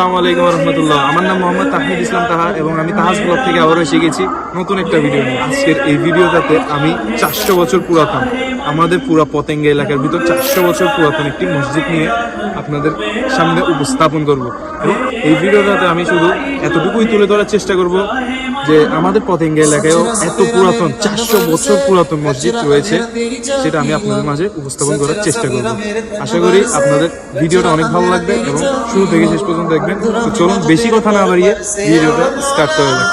আসসালামু আলাইকুম রহমতুল্লাহ আমার নাম মোহাম্মদ তাহমিদ ইসলাম তাহা এবং আমি তাহাজ ব্লগ থেকে আবারও এসে গেছি নতুন একটা ভিডিও নিয়ে। আজকের এই ভিডিওটাতে আমি চারশো বছর পুরাতন। আমাদের পুরা পতেঙ্গা এলাকার ভিতর চারশো বছর পুরাতন একটি মসজিদ নিয়ে আপনাদের সামনে উপস্থাপন করব। এবং এই ভিডিওটাতে আমি শুধু এতটুকুই তুলে ধরার চেষ্টা করব যে আমাদের পতেঙ্গা এলাকায়ও এত পুরাতন, চারশো বছর পুরাতন মসজিদ রয়েছে, সেটা আমি আপনাদের মাঝে উপস্থাপন করার চেষ্টা করব। আশা করি আপনাদের ভিডিওটা অনেক ভালো লাগবে এবং শুরু থেকে শেষ পর্যন্ত দেখবেন। চলুন, বেশি কথা না বাড়িয়ে ভিডিওটা স্টার্ট করা যাক।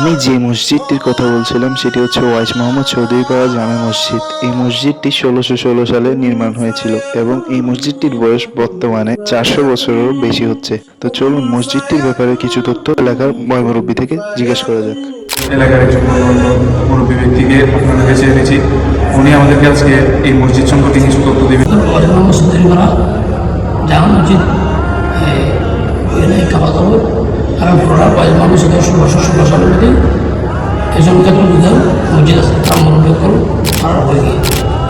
আমি যে মসজিদটির কথা বলছিলাম সেটি হচ্ছে ওয়াইজ মোহাম্মদ চৌধুরীপাড়া জামে মসজিদ। এই মসজিদটি ষোলোশো ষোলো সালে নির্মাণ হয়েছিল এবং এই মসজিদটির বয়স বর্তমানে চারশো বছরেরও বেশি হচ্ছে। তো চলুন মসজিদটির ব্যাপারে কিছু তথ্য এলাকার ময়মুরব্বী থেকে জিজ্ঞেস করা যাক। এলাকার একজন মুরব্বী ব্যক্তিকে আপনাদের কাছে এনেছি। উনি আমাদেরকে আজকে এই মসজিদ সম্পর্কে কিছু তথ্য দেবেন। বর্তমান মসজিদ জামা মসজিদ কবর আর পুরোটা পয়সা মসজিদ ষোলোশো ষোলো সালের মধ্যে এই সব ক্ষেত্রে বুঝতে মসজিদ আছে, তার মনোযোগ করুন আর হয়ে গিয়ে।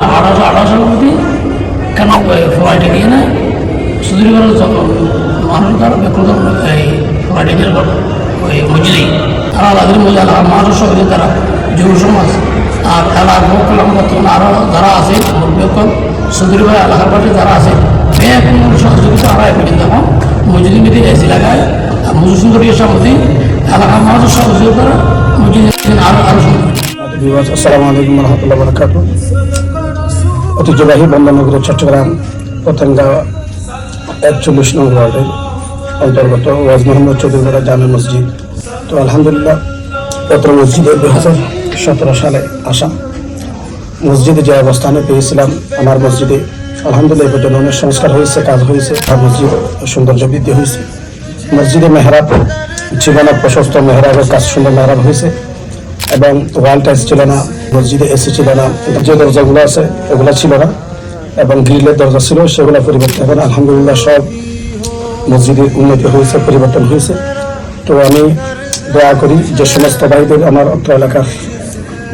আঠারোশো আঠারো সালের মধ্যে কেন ফ্লাইটে নিয়ে নেয় সুদূর মানুষ তার ব্যক্তিগত এই ফ্লাইটে নিয়ে ওই মসজিদেই। তারা তাদের মজা মানুষ সঙ্গে তারা যুব সমাজ। আর এলাকার লোক কলাম বর্তমানে আরও যারা আছে মুরব্বীকল সুদূর ভাই এলাকার পাশে যারা আছে ব্যাপক সহযোগিতা আড়া পর্যন্ত এখন মসজিদের মধ্যে এসে লাগায় আর মজুর সুন্দর সামনে এলাকার সহযোগিতা মসজিদ আরও আরও সুন্দর। বিবাস আসসালামু আলাইকুম রহমতুল্লাহ বরকাত ঐতিহ্যবাহী বন্দনগরী চট্টগ্রাম পতেঙ্গা একচল্লিশ নং ওয়ার্ডের অন্তর্গত ওয়াজ মোহাম্মদ চৌধুরীপাড়া জামে মসজিদ। তো আলহামদুলিল্লাহ পত্র মসজিদে দু হাজার সতেরো সালে আসা। মসজিদে যে অবস্থানে পেয়েছিলাম, আমার মসজিদে আলহামদুলিল্লাহ এ পর্যন্ত অনেক সংস্কার হয়েছে, কাজ হয়েছে। আর মসজিদ সৌন্দর্য বৃদ্ধি হয়েছে। মসজিদে মেহরাব জীবনের প্রশস্ত মেহরাবের কাজ সুন্দর মেহরাব হয়েছে এবং ওয়াল টাইলস ছিল না, মসজিদে এসি ছিল না, যে দরজাগুলো আছে ওগুলো ছিল না এবং গ্রিলের দরজা ছিল, সেগুলো পরিবর্তন এখন আলহামদুলিল্লাহ সব মসজিদে উন্নতি হয়েছে, পরিবর্তন হয়েছে। তো আমি দয়া করি যে সমস্ত ভাইদের, আমার অত্র এলাকার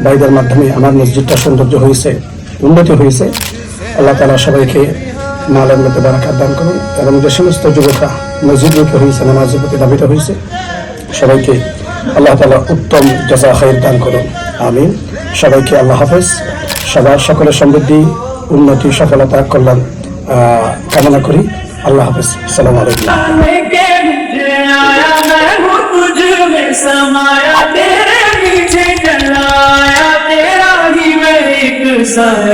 ভাইদের মাধ্যমে আমার মসজিদটা সৌন্দর্য হয়েছে, উন্নতি হয়েছে। আল্লাহ তালা সবাইকে মালের মধ্যে বারাকাত দান করুন এবং যে সমস্ত যুবকরা মসজিদমুখী হয়েছে নামাজের প্রতি দাবিত হয়েছে সবাইকে আল্লাহ তালা উত্তম জাজা খাইর দান করুন আমিন সবাইকে আল্লাহ হাফেজ সবার সকলের সমৃদ্ধি উন্নতি সফলতা কল্যাণ আহ, কামনা করি আল্লাহ হাফেজ সালাম আলাইকুম लेके मुझे आया मैं हूँ तुझ में समाया तेरे पीछे चलाया तेरा ही मैं एक साया रे